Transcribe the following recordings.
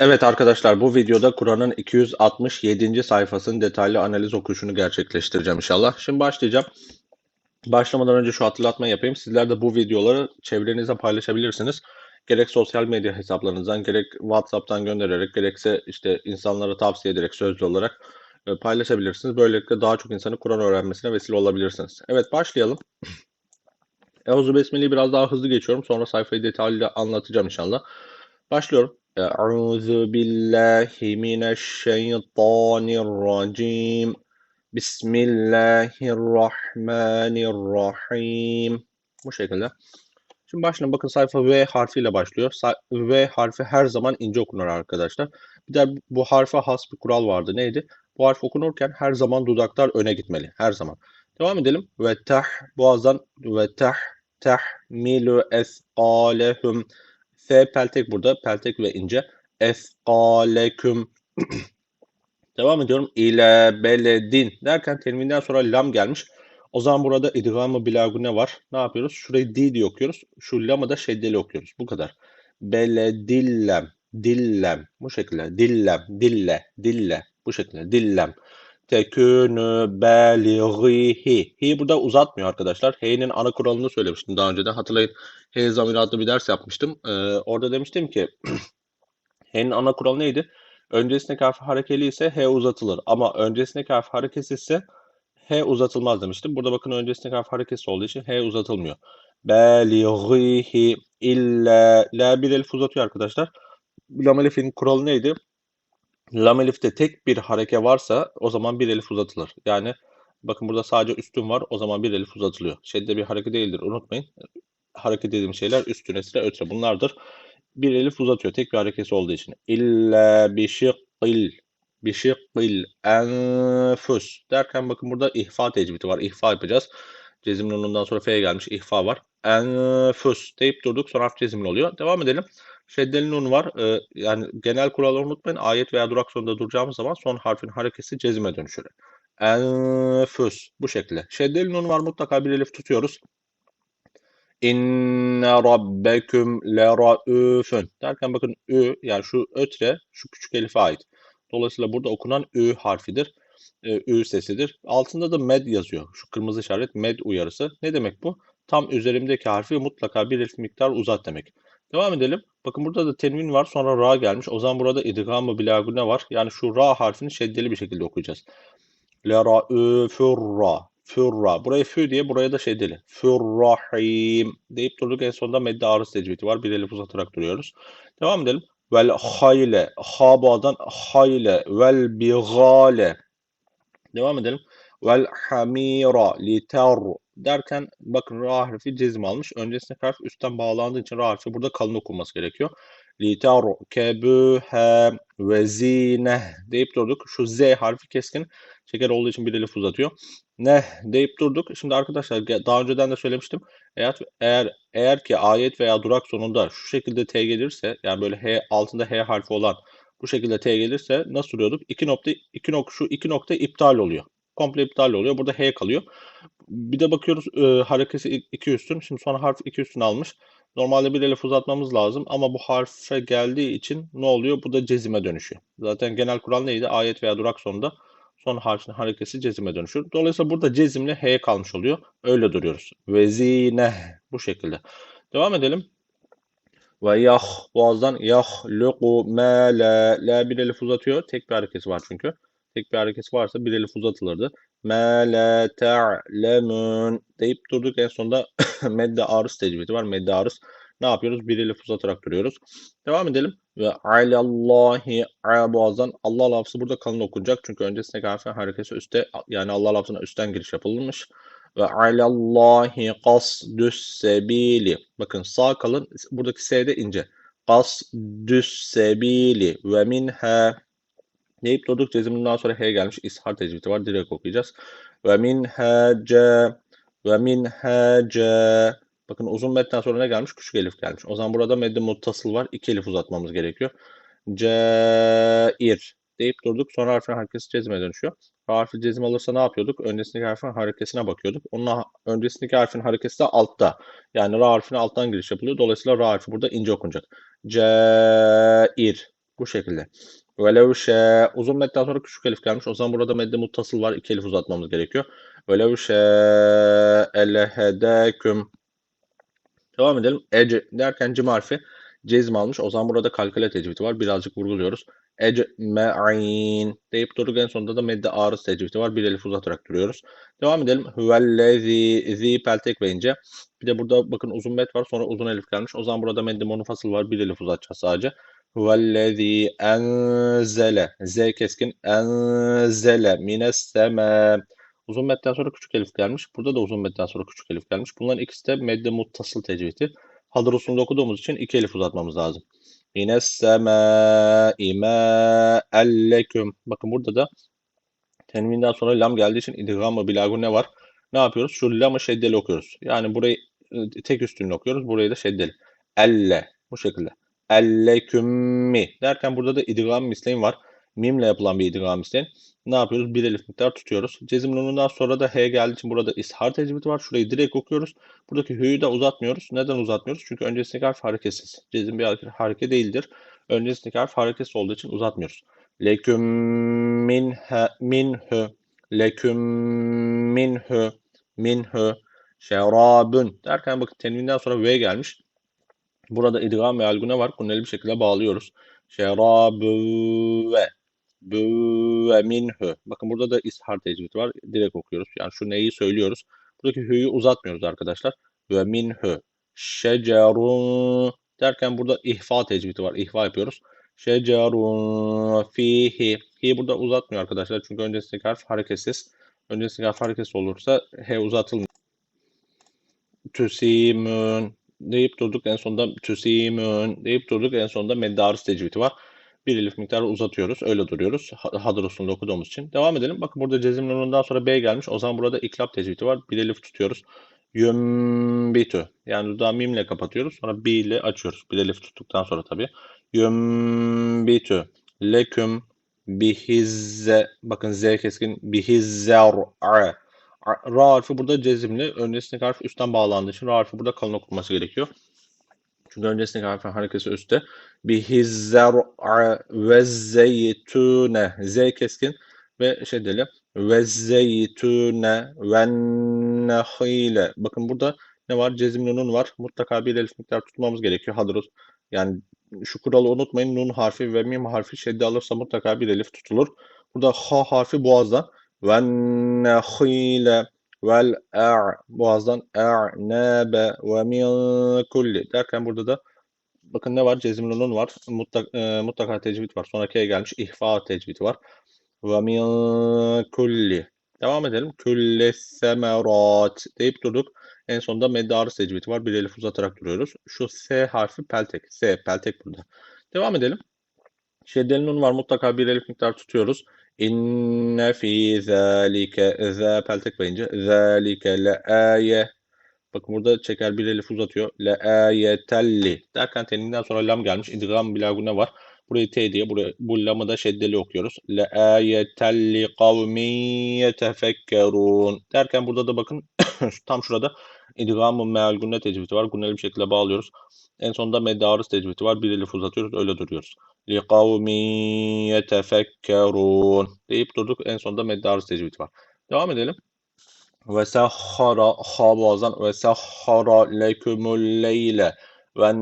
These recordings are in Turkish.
Evet arkadaşlar bu videoda Kur'an'ın 267. sayfasının detaylı analiz okuyuşunu gerçekleştireceğim inşallah. Şimdi başlayacağım. Başlamadan önce şu hatırlatma yapayım. Sizler de bu videoları çevrenizde paylaşabilirsiniz. Gerek sosyal medya hesaplarınızdan, gerek WhatsApp'tan göndererek, gerekse işte insanlara tavsiye ederek sözlü olarak e, paylaşabilirsiniz. Böylelikle daha çok insanın Kur'an öğrenmesine vesile olabilirsiniz. Evet başlayalım. Euzu Besmele'yi biraz daha hızlı geçiyorum. Sonra sayfayı detaylı anlatacağım inşallah. Başlıyorum. Euzu billahi mineşşeytanirracim. Bismillahirrahmanirrahim. Bu şekilde. Şimdi başlayalım. Bakın sayfa V harfiyle başlıyor. V harfi her zaman ince okunur arkadaşlar. Bir de bu harfe has bir kural vardı. Neydi? Bu harf okunurken her zaman dudaklar öne gitmeli. Her zaman. Devam edelim. Ve tah boğazdan ve tah tahmilu esqalehum F peltek burada. Peltek ve ince. Esqaleküm Devam ediyorum. İle beledin derken teriminden sonra lam gelmiş. O zaman burada idgamı bilagune var. Ne yapıyoruz? Şurayı di diye okuyoruz. Şu lamı da şeddeli okuyoruz. Bu kadar. Beledillem. Dillem. Bu şekilde. Dillem. Dille. Dille. Bu şekilde. Dillem. Tekünü belighihi. Hi burada uzatmıyor arkadaşlar. H'nin ana kuralını söylemiştim daha önce de. Hatırlayın. H zamiri adlı bir ders yapmıştım. Ee, orada demiştim ki H'nin ana kuralı neydi? Öncesindeki harf harekeli ise H uzatılır. Ama öncesindeki harf hareketsiz ise H uzatılmaz demiştim. Burada bakın öncesindeki harf hareketsiz olduğu için H uzatılmıyor. Belighihi illa la bir elif uzatıyor arkadaşlar. Lam elifin kuralı neydi? Lam elifte tek bir hareke varsa o zaman bir elif uzatılır. Yani bakın burada sadece üstün var o zaman bir elif uzatılıyor. Şedde bir hareket değildir unutmayın. Hareket dediğim şeyler üstün esre ötre bunlardır. Bir elif uzatıyor tek bir hareketi olduğu için. İlla bişiqqil bişiqqil enfus derken bakın burada ihfa tecvidi var. İhfa yapacağız. Cezim nunundan sonra F gelmiş. ihfa var. Enfus deyip durduk. Sonra harf cezimli oluyor. Devam edelim. Şeddeli nun var. Ee, yani genel kuralları unutmayın. Ayet veya durak sonunda duracağımız zaman son harfin harekesi cezime dönüşür. Enfus. Bu şekilde. Şeddeli nun var. Mutlaka bir elif tutuyoruz. İnne rabbeküm leraufun derken bakın ü yani şu ötre şu küçük elife ait. Dolayısıyla burada okunan ü harfidir. Ee, ü sesidir. Altında da med yazıyor. Şu kırmızı işaret med uyarısı. Ne demek bu? Tam üzerimdeki harfi mutlaka bir elif miktar uzat demek. Devam edelim. Bakın burada da tenvin var. Sonra ra gelmiş. O zaman burada idgam-ı bilagune var. Yani şu ra harfini şeddeli bir şekilde okuyacağız. Leraufurra. Fürra. Buraya fü diye buraya da şey deli. Fürrahim deyip durduk. En sonunda medde arız tecvidi var. Bir elif uzatarak duruyoruz. Devam edelim. Vel hayle. Ha bağdan hayle. Vel bigale. Devam edelim. Vel hamira liter derken bakın ra harfi cezim almış. Öncesinde harf üstten bağlandığı için ra harfi burada kalın okunması gerekiyor. Liter kebühe ve zine deyip durduk. Şu z harfi keskin. Şeker olduğu için bir elif uzatıyor. Ne deyip durduk. Şimdi arkadaşlar daha önceden de söylemiştim. Eğer eğer eğer ki ayet veya durak sonunda şu şekilde t gelirse yani böyle h altında h harfi olan bu şekilde t gelirse nasıl duruyorduk? İki nokta iki nokta şu iki nokta iptal oluyor. Komple iptal oluyor. Burada h kalıyor. Bir de bakıyoruz e, harekesi iki üstün. Şimdi sonra harf iki üstün almış. Normalde bir elif uzatmamız lazım ama bu harfe geldiği için ne oluyor? Bu da cezime dönüşüyor. Zaten genel kural neydi? Ayet veya durak sonunda son harfin harekesi cezime dönüşür. Dolayısıyla burada cezimle H kalmış oluyor. Öyle duruyoruz. Vezine bu şekilde. Devam edelim. Ve yah boğazdan yahluku ma la la bir elif uzatıyor. Tek bir hareketi var çünkü. Tek bir hareketi varsa bir elif uzatılırdı. Ma la ta'lemun deyip durduk. En sonunda medde arız tecvidi var. Medde arız. Ne yapıyoruz? Bir elif uzatarak duruyoruz. Devam edelim. Ve alallahi boğazdan Allah lafzı burada kalın okunacak. Çünkü öncesinde harfin harekesi üstte yani Allah lafzına üstten giriş yapılmış. Ve alallahi kasdüs sebili. Bakın sağ kalın. Buradaki s'de ince. Kasdüs sebili ve minha deyip durduk ceziminden sonra H gelmiş. İshar tecvidi var. Direkt okuyacağız. Ve minha ce ve minha ce Bakın uzun metten sonra ne gelmiş? Küçük elif gelmiş. O zaman burada medde muttasıl var. İki elif uzatmamız gerekiyor. Cair deyip durduk. Sonra harfin harekesi cezime dönüşüyor. Harfi cezim alırsa ne yapıyorduk? Öncesindeki harfin harekesine bakıyorduk. Onun öncesindeki harfin harekesi de altta. Yani ra harfine alttan giriş yapılıyor. Dolayısıyla ra harfi burada ince okunacak. Cair Bu şekilde. Velev şe uzun metten sonra küçük elif gelmiş. O zaman burada medde muttasıl var. İki elif uzatmamız gerekiyor. Velev şe elehedeküm. Devam edelim. Ece derken cim harfi cezm almış. O zaman burada kalkale tecvidi var. Birazcık vurguluyoruz. Ecme'in deyip durduk en sonunda da medde ağrız tecvidi var. Bir elif uzatarak duruyoruz. Devam edelim. Hüvellezi zi peltek ve ince. Bir de burada bakın uzun met var. Sonra uzun elif gelmiş. O zaman burada medde monofasıl var. Bir elif uzatacağız sadece. Hüvellezi enzele. Z keskin. Enzele mines. Uzun metten sonra küçük elif gelmiş. Burada da uzun metten sonra küçük elif gelmiş. Bunların ikisi de medde muttasıl tecvidi. Hadır usulünde okuduğumuz için iki elif uzatmamız lazım. Mines semâi mâ'elleküm. Bakın burada da tenvinden sonra lam geldiği için idgam-ı bilagu ne var? Ne yapıyoruz? Şu lamı şeddeli okuyoruz. Yani burayı e, tek üstünlü okuyoruz. Burayı da şeddeli. Elle. Bu şekilde. Ellekümmi. Derken burada da idgam misleyin var. Mimle yapılan bir idgam misleyin. Ne yapıyoruz? Bir elif miktar tutuyoruz. Cezim nunundan sonra da H geldiği için burada ishar tecvidi var. Şurayı direkt okuyoruz. Buradaki hü'yü de uzatmıyoruz. Neden uzatmıyoruz? Çünkü öncesindeki harf hareketsiz. Cezim bir hareke değildir. Öncesindeki harf hareketsiz olduğu için uzatmıyoruz. Leküm minhe minhü leküm minhü minhü şerabün derken bakın tenvinden sonra V gelmiş. Burada idgam ve algune var. Kunneli bir şekilde bağlıyoruz. Şerabü ve ve minhü. Bakın burada da ishar tecvidi var. Direkt okuyoruz. Yani şu neyi söylüyoruz. Buradaki hü'yü uzatmıyoruz arkadaşlar. Ve minhü. Şecerun derken burada ihfa tecvidi var. İhfa yapıyoruz. Şecerun fihi. Hi burada uzatmıyor arkadaşlar. Çünkü öncesindeki harf hareketsiz. Öncesindeki harf hareketsiz olursa he uzatılmıyor. Tüsimün deyip durduk en sonunda tüsimün deyip durduk en sonunda meddarız tecvidi var. Bir elif miktarı uzatıyoruz. Öyle duruyoruz. Hadır usulünde okuduğumuz için. Devam edelim. Bakın burada cezim nunundan sonra B gelmiş. O zaman burada iklap tecvidi var. Bir elif tutuyoruz. Yümbitü. Yani dudağı mimle kapatıyoruz. Sonra B ile açıyoruz. Bir elif tuttuktan sonra tabii. Yümbitü. Leküm bihizze. Bakın Z keskin. Bihizzer. Ra harfi burada cezimli. Öncesindeki harf üstten bağlandığı için Ra harfi burada kalın okunması gerekiyor. Çünkü öncesindeki harfin harekesi üstte. Bihizzer'a ve zeytune. Z keskin ve şeddeli. Ve zeytune ve nehile. Bakın burada ne var? Cezimli nun var. Mutlaka bir elif miktar tutmamız gerekiyor. Hadrus. Yani şu kuralı unutmayın. Nun harfi ve mim harfi şeddi alırsa mutlaka bir elif tutulur. Burada ha harfi boğazdan. Ve nehile vel a' boğazdan a'nabe ve min derken burada da bakın ne var? Cezimli nun var. Mutlak, e, mutlaka tecvid var. Sonrakiye gelmiş ihfa tecvidi var. Ve min kulli. Devam edelim. Külle semerat deyip durduk. En sonunda meddarı tecvidi var. Bir elif uzatarak duruyoruz. Şu S harfi peltek. S peltek burada. Devam edelim. Şeddeli nun var. Mutlaka bir elif miktar tutuyoruz. İnne fî zâlike zâ peltek bayınca zâlike le âye Bakın burada çeker bir elif uzatıyor. Le âyetelli derken teninden sonra lam gelmiş. İdgam bilagune var. Burayı T diye buraya, bu lamı da şeddeli okuyoruz. Le âyetelli kavmin yetefekkerûn derken burada da bakın tam şurada idgam-ı meal gunne tecvidi var. Gunneli bir şekilde bağlıyoruz. En sonunda meddarız tecvidi var. Bir elif uzatıyoruz. Öyle duruyoruz. لِقَوْمٍ يَتَفَكَّرُونَ deyip durduk. En sonunda meddarız tecvidi var. Devam edelim. Ve sahhara ha boğazdan ve sahhara lekumul leyle ve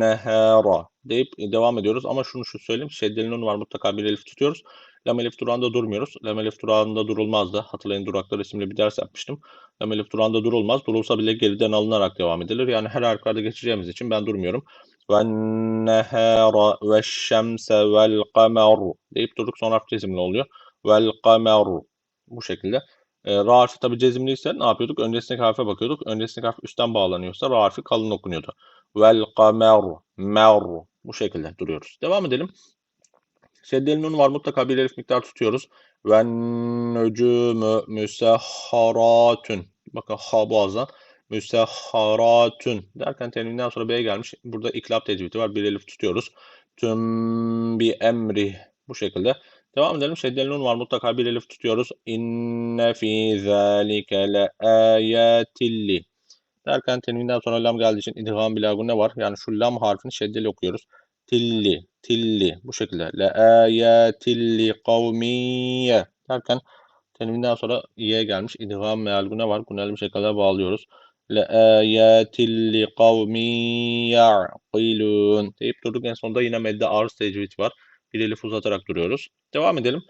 nehara deyip devam ediyoruz. Ama şunu şu söyleyeyim. Şeddeli nun var. Mutlaka bir elif tutuyoruz. Lam elif durağında durmuyoruz. Lam elif durağında durulmazdı. Hatırlayın duraklar isimli bir ders yapmıştım. Lam elif durağında durulmaz. Durulsa bile geriden alınarak devam edilir. Yani her harflarda geçeceğimiz için ben durmuyorum. Şemse vel kamer deyip durduk sonra harf cezimli oluyor. Kamer bu şekilde. E, ra harfi tabi cezimliyse ne yapıyorduk? Öncesindeki harfe bakıyorduk. Öncesindeki harf üstten bağlanıyorsa ra harfi kalın okunuyordu. Vel kamer mer bu şekilde duruyoruz. Devam edelim. Şeddeli nun var mutlaka bir elif miktar tutuyoruz. Ve nücümü müsehharatün. Bakın ha boğazdan. Müsehharatün derken tenvinden sonra B gelmiş. Burada iklap tecvidi var. Bir elif tutuyoruz. Tüm bi emri bu şekilde. Devam edelim. Şeddeli var. Mutlaka bir elif tutuyoruz. İnne fî zâlike le âyâtilli. Derken tenvinden sonra lam geldiği için idgam bilagu ne var? Yani şu lam harfini şeddeli okuyoruz. Tilli. ayatilli bu şekilde le ayatilli kavmiye derken tenvinden sonra i'ye gelmiş idgam meal gune var. Guneli bir şekilde bağlıyoruz. Ayatilli kavmi ya'qilun deyip durduk. En sonunda yine medde arz tecvid var. Bir elif uzatarak duruyoruz. Devam edelim.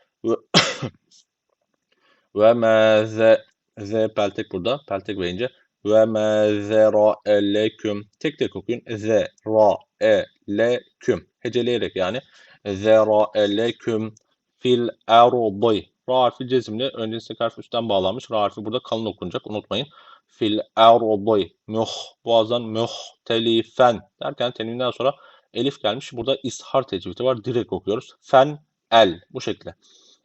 Ve, ma z peltek burada. Peltek verince ve ma zera leküm tek tek okuyun. Z ra e leküm heceleyerek yani zera leküm fil ardi ra harfi cezimli öncesindeki harf üstten bağlanmış. Ra harfi burada kalın okunacak unutmayın. Fil ardi muh boğazdan muhtelifen derken tenvinden sonra elif gelmiş. Burada ishar tecvidi var. Direkt okuyoruz. Fen el bu şekilde.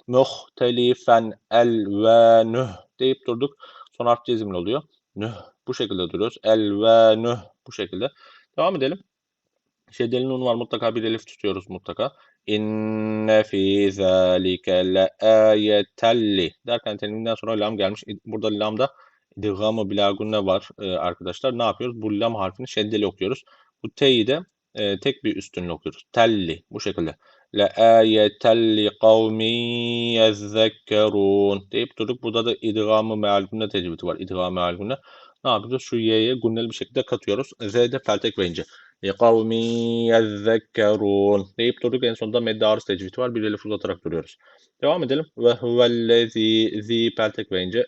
Muhtelifen elvenuh deyip durduk. Son harf cezimli oluyor. Nüh bu şekilde duruyoruz. Elvenuh bu şekilde. Devam edelim. Şeddeli nun var mutlaka bir elif tutuyoruz mutlaka. İnne fî zâlike le âyetelli derken tenvinden sonra lam gelmiş. Burada lamda idgam-ı bilagunne var e, arkadaşlar. Ne yapıyoruz? Bu lam harfini şeddeli okuyoruz. Bu t'yi de e, tek bir üstünle okuyoruz. Telli bu şekilde. Le ayetelli kavmi yezzekkerun deyip durduk. Burada da idgamı mealgunne tecvidi var. İdgamı mealgunne. Ne yapıyoruz? Şu y'ye gunneli bir şekilde katıyoruz. Z'de feltek verince. Li kavmi yezzekkerun deyip durduk. En sonunda medde arız tecvidi var. Bir elif uzatarak duruyoruz. Devam edelim. Ve huvellezi zi peltek verince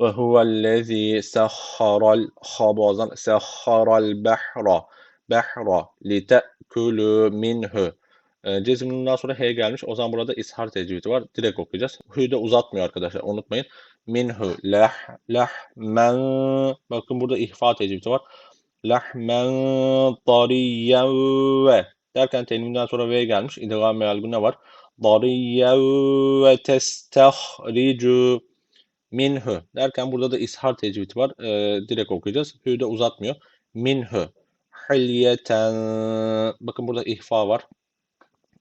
ve huvellezi sahharal habazan sahharal behra behra li te'kulu minhu e, Cezimden sonra H gelmiş. O zaman burada ishar tecvidi var. Direkt okuyacağız. Hü de uzatmıyor arkadaşlar. Unutmayın. Minhu lah lahmen bakın burada ihfa tecvidi var. Lahmen tariyen ve derken tenvinden sonra V gelmiş. İdgam meal ne var? Tariyen ve testahricu minhu derken burada da ishar tecvidi var. E, direkt okuyacağız. Hü de uzatmıyor. Minhu hilyeten bakın burada ihfa var.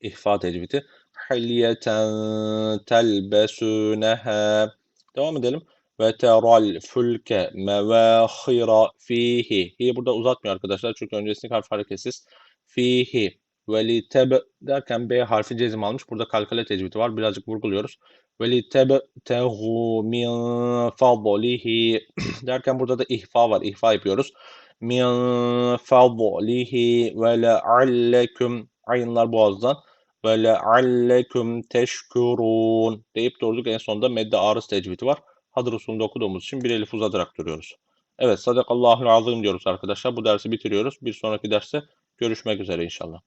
İhfa tecvidi. Hilyeten telbesuneha devam edelim. Ve teral fülke mevâhira fihi. Hi burada uzatmıyor arkadaşlar çünkü öncesindeki harf hareketsiz. Fihi ve li teb derken B harfi cezim almış. Burada kalkale tecvidi var. Birazcık vurguluyoruz. Ve li teb tehu min fadlihi derken burada da ihfa var. İhfa yapıyoruz. Min fadlihi ve leallekum ayınlar boğazdan ve leallekum teşkurun deyip durduk. En sonunda medde arız tecvidi var. Hadır usulünde okuduğumuz için bir elif uzatarak duruyoruz. Evet, sadakallahul azim diyoruz arkadaşlar. Bu dersi bitiriyoruz. Bir sonraki derste görüşmek üzere inşallah.